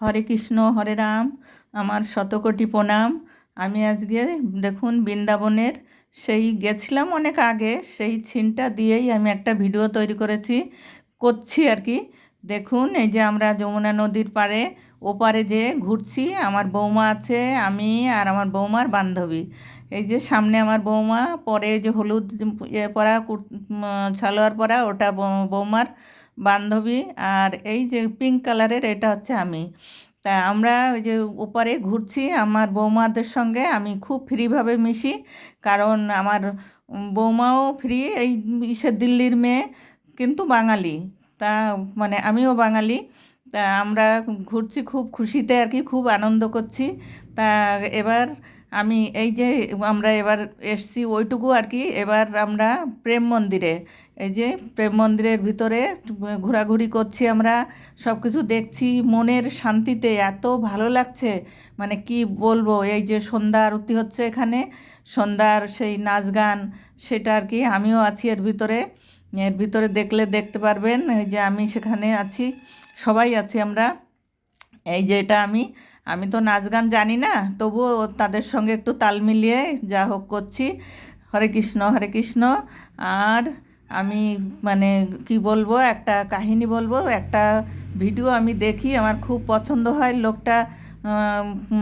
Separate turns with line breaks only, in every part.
হরে কৃষ্ণ, হরে রাম, আমার শতকোটি প্রণাম। আমি আজকে দেখুন বৃন্দাবনের সেই গেছিলাম অনেক আগে, সেই ছিনটা দিয়েই আমি একটা ভিডিও তৈরি করেছি, করছি আর কি। দেখুন, এই যে আমরা যমুনা নদীর পাড়ে, ওপারে যে ঘুরছি, আমার বৌমা আছে, আমি আর আমার বৌমার বান্ধবী। এই যে সামনে আমার বৌমা, পরে যে হলুদ ইয়ে পরা সালোয়ার পরা, ওটা বৌমার বান্ধবী আর এই যে পিঙ্ক কালারের এটা হচ্ছে আমি। তা আমরা ওই যে ওপারে ঘুরছি, আমার বৌমাদের সঙ্গে আমি খুব ফ্রিভাবে মিশি, কারণ আমার বৌমাও ফ্রি এই ইসে দিল্লির মেয়ে, কিন্তু বাঙালি। তা মানে আমিও বাঙালি। তা আমরা ঘুরছি খুব খুশিতে আর কি, খুব আনন্দ করছি। তা এবার আমি এই যে আমরা এবার এসছি ওইটুকু আর কি, এবার আমরা প্রেম মন্দিরে। এই যে প্রেম মন্দিরের ভিতরে ঘোরাঘুরি করছি আমরা সব কিছু দেখছি, মনের শান্তিতে এত ভালো লাগছে। মানে কি বলব, এই যে সন্ধ্যা আরতি হচ্ছে এখানে, সন্ধ্যার সেই নাচ গান, সেটা আর কি আমিও আছি এর ভিতরে। এর ভিতরে দেখলে দেখতে পারবেন, এই যে আমি সেখানে আছি, সবাই আছি আমরা। এই যে এটা আমি আমি তো নাচ গান জানি না, তবুও তাদের সঙ্গে একটু তাল মিলিয়ে যা হোক করছি। হরে কৃষ্ণ হরে কৃষ্ণ, আর আমি মানে কি বলব, একটা কাহিনী বলব, একটা ভিডিও আমি দেখি, আমার খুব পছন্দ হয়। লোকটা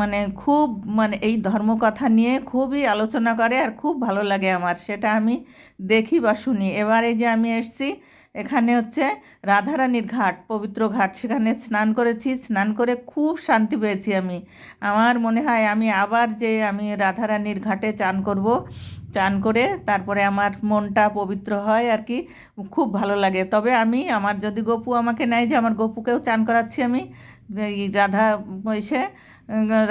মানে খুব মানে এই ধর্মকথা নিয়ে খুবই আলোচনা করে আর খুব ভালো লাগে আমার। সেটা আমি দেখি বা শুনি। এবারে যে আমি এসছি, এখানে হচ্ছে রাধারানীর ঘাট, পবিত্র ঘাট। সেখানে স্নান করেছি, স্নান করে খুব শান্তি পেয়েছি আমি। আমার মনে হয় আমি আবার যে আমি রাধারানীর ঘাটে চান করব চান করে তারপরে আমার মনটা পবিত্র হয় আর কি, খুব ভালো লাগে। তবে আমি, আমার যদি গপু আমাকে নেয় যে আমার গপুকেও চান করাচ্ছি আমি, এই রাধা এসে,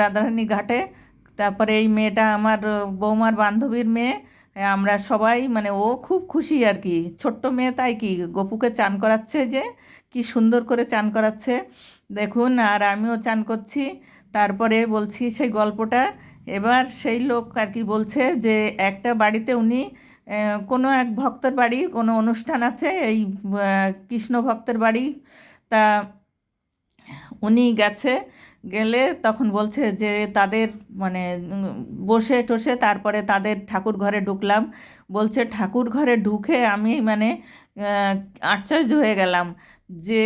রাধারানী ঘাটে, তারপরে এই মেয়েটা আমার বৌমার বান্ধবীর মেয়ে, আমরা সবাই মানে ও খুব খুশি আর কি। ছোট্ট মেয়ে তাই কি, গপুকে চান করাচ্ছে যে, কি সুন্দর করে চান করাচ্ছে। দেখুন, আর আমিও চান করছি। তারপরে বলছি সেই গল্পটা এবার সেই লোক আর কি বলছে যে একটা বাড়িতে উনি কোনো এক ভক্তের বাড়ি, কোনো অনুষ্ঠান আছে, এই কৃষ্ণ ভক্তের বাড়ি। তা উনি গেছে, গেলে তখন বলছে যে তাদের মানে বসে টসে তারপরে তাদের ঠাকুর ঘরে ঢুকলাম। বলছে, ঠাকুর ঘরে ঢুকে আমি মানে আশ্চর্য হয়ে গেলাম যে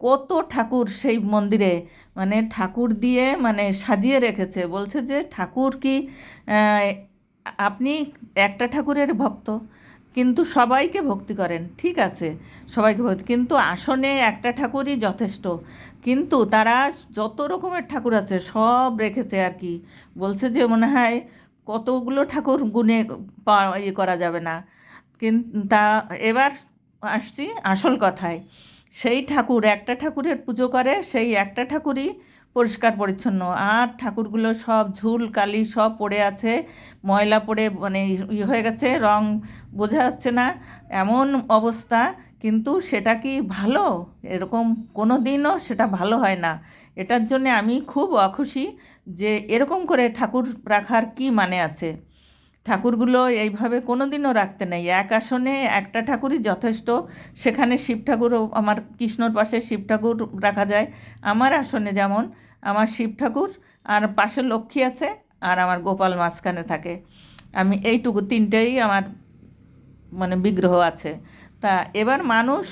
কত ঠাকুর সেই মন্দিরে মানে ঠাকুর দিয়ে মানে সাজিয়ে রেখেছে। বলছে যে ঠাকুর কি আপনি একটা ঠাকুরের ভক্ত, কিন্তু সবাইকে ভক্তি করেন, ঠিক আছে, সবাইকে ভক্তি, কিন্তু আসনে একটা ঠাকুরই যথেষ্ট, কিন্তু তারা যত রকমের ঠাকুর আছে সব রেখেছে আর কি। বলছে যে মনে হয় কতগুলো ঠাকুর পাওয়া ইয়ে করা যাবে না। কিন্তু তা এবার আসছি আসল কথায়। সেই ঠাকুর একটা ঠাকুরের পুজো করে, সেই একটা ঠাকুরই পরিষ্কার পরিচ্ছন্ন। আর ঠাকুরগুলো সব ঝুল, কালি সব পড়ে আছে, ময়লা পড়ে মানে ইয়ে হয়ে গেছে, রং বোঝা যাচ্ছে না, এমন অবস্থা। কিন্তু সেটা কি ভালো? এরকম কোনো দিনও সেটা ভালো হয় না। এটার জন্য আমি খুব অখুশি যে এরকম করে ঠাকুর রাখার কি মানে আছে? ঠাকুরগুলো এইভাবে কোনো দিনও রাখতে নেই। এক আসনে একটা ঠাকুরই যথেষ্ট। সেখানে শিব ঠাকুরও, আমার কৃষ্ণর পাশে শিব ঠাকুর রাখা যায়। আমার আসনে যেমন, আমার শিব ঠাকুর আর পাশে লক্ষ্মী আছে আর আমার গোপাল মাঝখানে থাকে। আমি এইটুকু তিনটেই আমার মানে বিগ্রহ আছে। তা এবার মানুষ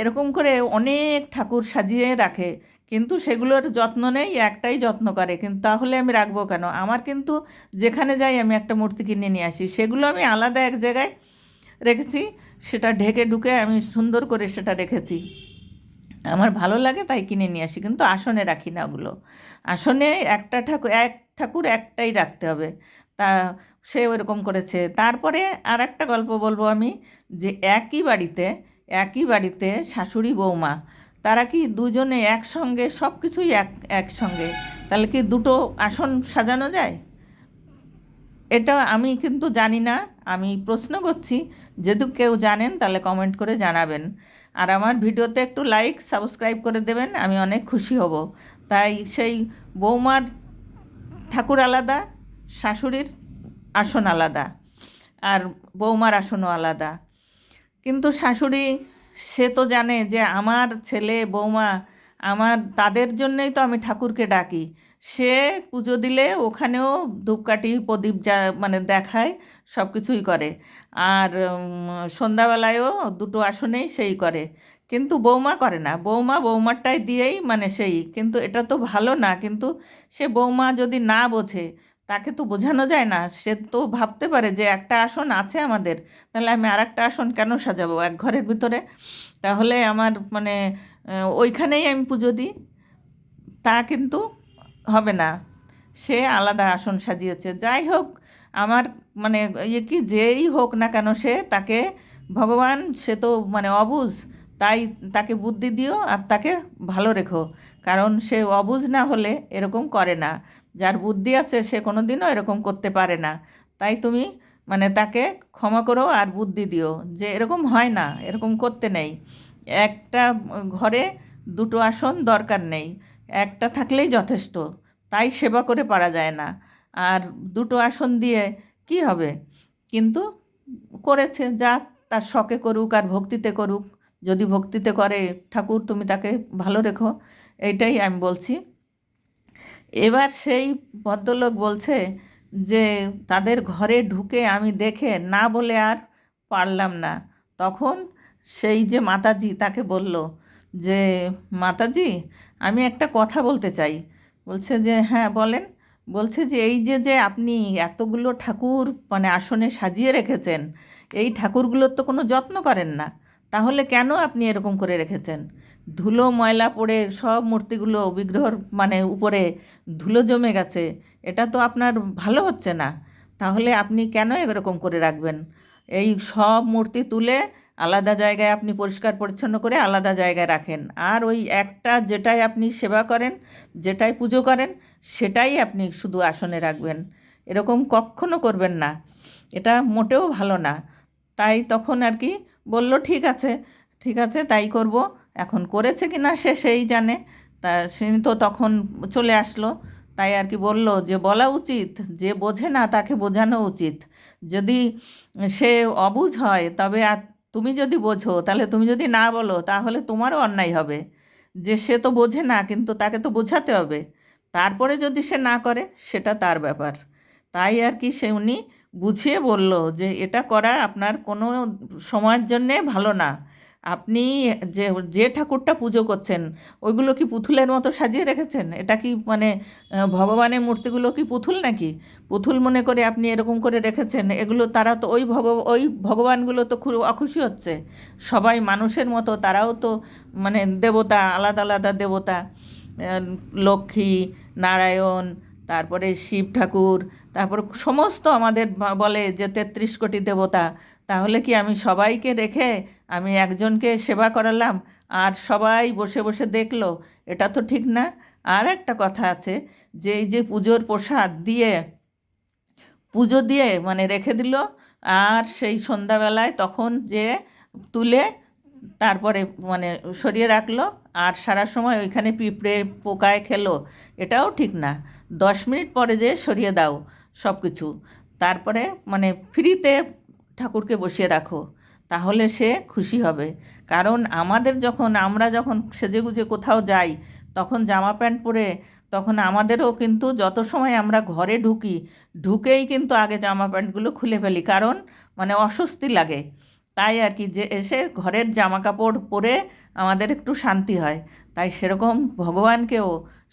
এরকম করে অনেক ঠাকুর সাজিয়ে রাখে। কিন্তু সেগুলোর যত্ন নেই, একটাই যত্ন করে। কিন্তু তাহলে আমি রাখব কেন? আমার কিন্তু যেখানে যাই আমি একটা মূর্তি কিনে নিয়ে আসি। সেগুলো আমি আলাদা এক জায়গায় রেখেছি, সেটা ঢেকে ঢুকে আমি সুন্দর করে সেটা রেখেছি। আমার ভালো লাগে তাই কিনে নিয়ে আসি, কিন্তু আসনে রাখি না ওগুলো। আসনে একটা ঠাকুর, এক ঠাকুর একটাই রাখতে হবে। তা সে ওরকম করেছে। তারপরে আর একটা গল্প বলব আমি, যে একই বাড়িতে একই বাড়িতে শাশুড়ি বৌমা তারা কি দুজনে একসঙ্গে সব কিছুই এক, একসঙ্গে? তাহলে কি দুটো আসন সাজানো যায়? এটা আমি কিন্তু জানি না, আমি প্রশ্ন করছি। যদি কেউ জানেন, তাহলে কমেন্ট করে জানাবেন। আর আমার ভিডিওতে একটু লাইক সাবস্ক্রাইব করে দেবেন, আমি অনেক খুশি হব। তাই সেই বৌমার ঠাকুর আলাদা, শাশুড়ির আসন আলাদা, আর বৌমার আসনও আলাদা। কিন্তু শাশুড়ি সে তো জানে যে আমার ছেলে, বৌমা, আমার, তাদের জন্যই তো আমি ঠাকুরকে ডাকি। সে পুজো দিলে ওখানেও ধূপকাঠি, প্রদীপ যা মানে দেখায় সব কিছুই করে। আর সন্ধ্যাবেলায়ও দুটো আসনেই সেই করে। কিন্তু বৌমা করে না। বৌমা বৌমারটাই দিয়েই মানে সেই। কিন্তু এটা তো ভালো না। কিন্তু সে বৌমা যদি না বোঝে তাকে তো বোঝানো যায় না। সে তো ভাবতে পারে যে একটা আসন আছে আমাদের। তাহলে আমি আর একটা আসন কেন সাজাবো এক ঘরের ভিতরে? তাহলে আমার মানে ওইখানেই আমি পুজো দিই। তা কিন্তু হবে না। সে আলাদা আসন সাজিয়েছে। যাই হোক, আমার মানে ইয়ে কি যেই হোক না কেন সে তাকে ভগবান, সে তো মানে অবুজ, তাই তাকে বুদ্ধি দিও আর তাকে ভালো রেখো। কারণ সে অবুজ না হলে এরকম করে না। যার বুদ্ধি আছে সে কোনো দিনও এরকম করতে পারে না। তাই তুমি মানে তাকে ক্ষমা করো আর বুদ্ধি দিও যে এরকম হয় না, এরকম করতে নেই। একটা ঘরে দুটো আসন দরকার নেই, একটা থাকলেই যথেষ্ট, তাই সেবা করে পারা যায় না। আর দুটো আসন দিয়ে কি হবে? কিন্তু করেছে, যা তার শখে করুক আর ভক্তিতে করুক। যদি ভক্তিতে করে ঠাকুর, তুমি তাকে ভালো রেখো, এইটাই আমি বলছি। এবার সেই ভদ্রলোক বলছে যে, তাদের ঘরে ঢুকে আমি দেখে না বলে আর পারলাম না। তখন সেই যে মাতাজি তাকে বলল যে, মাতাজি, আমি একটা কথা বলতে চাই। বলছে যে হ্যাঁ বলেন। বলছে যে, এই যে যে আপনি এতগুলো ঠাকুর মানে আসনে সাজিয়ে রেখেছেন, এই ঠাকুরগুলোর তো কোনো যত্ন করেন না। তাহলে কেন আপনি এরকম করে রেখেছেন? ধুলো, ময়লা পড়ে সব মূর্তিগুলো বিগ্রহর মানে উপরে ধুলো জমে গেছে, এটা তো আপনার ভালো হচ্ছে না। তাহলে আপনি কেন এরকম করে রাখবেন? এই সব মূর্তি তুলে আলাদা জায়গায় আপনি পরিষ্কার পরিচ্ছন্ন করে আলাদা জায়গায় রাখেন। আর ওই একটা যেটাই আপনি সেবা করেন, যেটাই পুজো করেন, সেটাই আপনি শুধু আসনে রাখবেন। এরকম কখনো করবেন না। এটা মোটেও ভালো না। তাই তখন আর কি বলল, ঠিক আছে ঠিক আছে, তাই করব। এখন করেছে কি না সে সেই জানে। তা সে তো তখন চলে আসলো। তাই আর কি বলল যে, বলা উচিত, যে বোঝে না তাকে বোঝানো উচিত। যদি সে অবুঝ হয়, তবে আর তুমি যদি বোঝো, তাহলে তুমি যদি না বলো, তাহলে তোমারও অন্যায় হবে। যে সে তো বোঝে না, কিন্তু তাকে তো বোঝাতে হবে। তারপরে যদি সে না করে, সেটা তার ব্যাপার। তাই আর কি সে উনি বুঝিয়ে বলল যে, এটা করা আপনার কোনো সময়ের জন্যে ভালো না। আপনি যে যে ঠাকুরটা পুজো করছেন, ওইগুলো কি পুতুলের মতো সাজিয়ে রেখেছেন? এটা কি মানে ভগবানের মূর্তিগুলো কি পুতুল নাকি? পুতুল মনে করে আপনি এরকম করে রেখেছেন, এগুলো তারা তো ওই ভগ, ওই ভগবানগুলো তো খুব অখুশি হচ্ছে। সবাই মানুষের মতো, তারাও তো মানে দেবতা, আলাদা আলাদা দেবতা। লক্ষ্মী, নারায়ণ, তারপরে শিব ঠাকুর তারপর সমস্ত আমাদের বলে যে তেত্রিশ কোটি দেবতা, তাহলে কি আমি সবাইকে রেখে আমি একজনকে সেবা করালাম? আর সবাই বসে বসে দেখল, এটা তো ঠিক না। আর একটা কথা আছে, যে এই যে পুজোর প্রসাদ দিয়ে, পুজো দিয়ে মানে রেখে দিল, আর সেই সন্ধ্যাবেলায় তখন যে তুলে তারপরে মানে সরিয়ে রাখল, আর সারা সময় ওইখানে পিঁপড়ে পোকায় খেলো, এটাও ঠিক না। দশ মিনিট পরে যে সরিয়ে দাও সব কিছু তারপরে মানে ফ্রিতে ঠাকুরকে বসিয়ে রাখো, তাহলে সে খুশি হবে। কারণ আমাদের যখন, আমরা যখন সেজেগুজে কোথাও যাই, তখন জামা প্যান্ট পরে, তখন আমাদেরও কিন্তু যত সময় আমরা ঘরে ঢুকি, ঢুকেই কিন্তু আগে জামা প্যান্টগুলো খুলে ফেলি। কারণ মানে অস্বস্তি লাগে। তাই আর কি, যে এসে ঘরের জামা কাপড় পরে আমাদের একটু শান্তি হয়। তাই সেরকম ভগবানকেও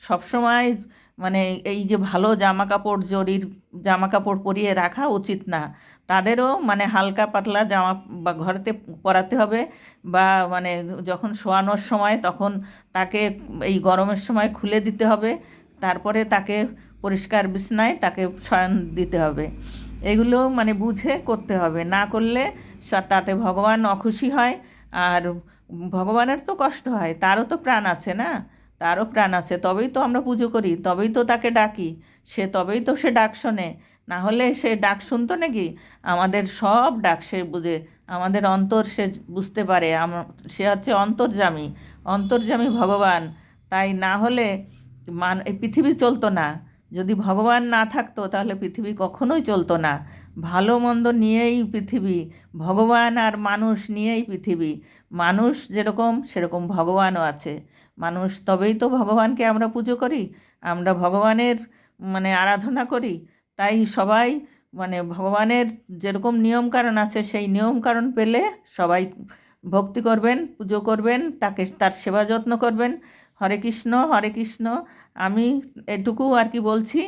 সবসময় মানে এই যে ভালো জামা কাপড় জরির জামা কাপড় পরিয়ে রাখা উচিত না। তাদেরও মানে হালকা পাতলা জামা বা ঘরেতে পরাতে হবে বা মানে যখন শোয়ানোর সময় তখন তাকে এই গরমের সময় খুলে দিতে হবে। তারপরে তাকে পরিষ্কার বিছনায় তাকে শয়ন দিতে হবে। এগুলো মানে বুঝে করতে হবে। না করলে তাতে ভগবান অখুশি হয় আর ভগবানের তো কষ্ট হয়, তারও তো প্রাণ আছে না? তারও প্রাণ আছে, তবেই তো আমরা পুজো করি, তবেই তো তাকে ডাকি, সে তবেই তো সে ডাক শোনে। না হলে সে ডাক শুনতো নাকি? আমাদের সব ডাক সে বুঝে, আমাদের অন্তর সে বুঝতে পারে সে হচ্ছে অন্তর্যামী অন্তর্যামী ভগবান। তাই না হলে মান, এই পৃথিবী চলতো না। যদি ভগবান না থাকতো, তাহলে পৃথিবী কখনোই চলতো না। ভালো মন্দ নিয়েই পৃথিবী, ভগবান আর মানুষ নিয়েই পৃথিবী। মানুষ যেরকম, সেরকম ভগবানও আছে। মানুষ তবেই তো ভগবানকে আমরা পুজো করি, আমরা ভগবানের মানে আরাধনা করি। তাই সবাই মানে ভগবানের যেরকম নিয়মকানুন আছে, সেই নিয়মকানুন পেলে সবাই ভক্তি করবেন, পুজো করবেন, তাকে, তার সেবা যত্ন করবেন। হরে কৃষ্ণ হরে কৃষ্ণ। আমি এটুকু আর কি বলছি,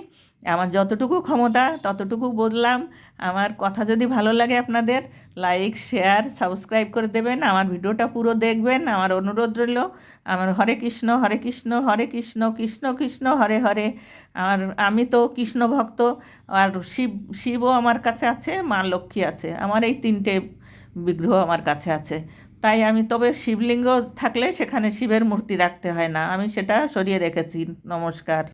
আমার যতটুকু ক্ষমতা, ততটুকু বললাম। আমার কথা যদি ভালো লাগে আপনাদের লাইক শেয়ার সাবস্ক্রাইব করে দেবেন। আমার ভিডিওটা পুরো দেখবেন। আমার অনুরোধ রইল, আমার হরে কৃষ্ণ হরে কৃষ্ণ হরে কৃষ্ণ কৃষ্ণ কৃষ্ণ, হরে হরে। আর আমি তো কৃষ্ণ ভক্ত, আর শিব, শিবও আমার কাছে আছে, মা লক্ষ্মী আছে। আমার এই তিনটে বিগ্রহ আমার কাছে আছে। তাই আমি তবে শিবলিঙ্গ থাকলে সেখানে শিবের মূর্তি রাখতে হয় না। আমি সেটা সরিয়ে রেখেছি। নমস্কার।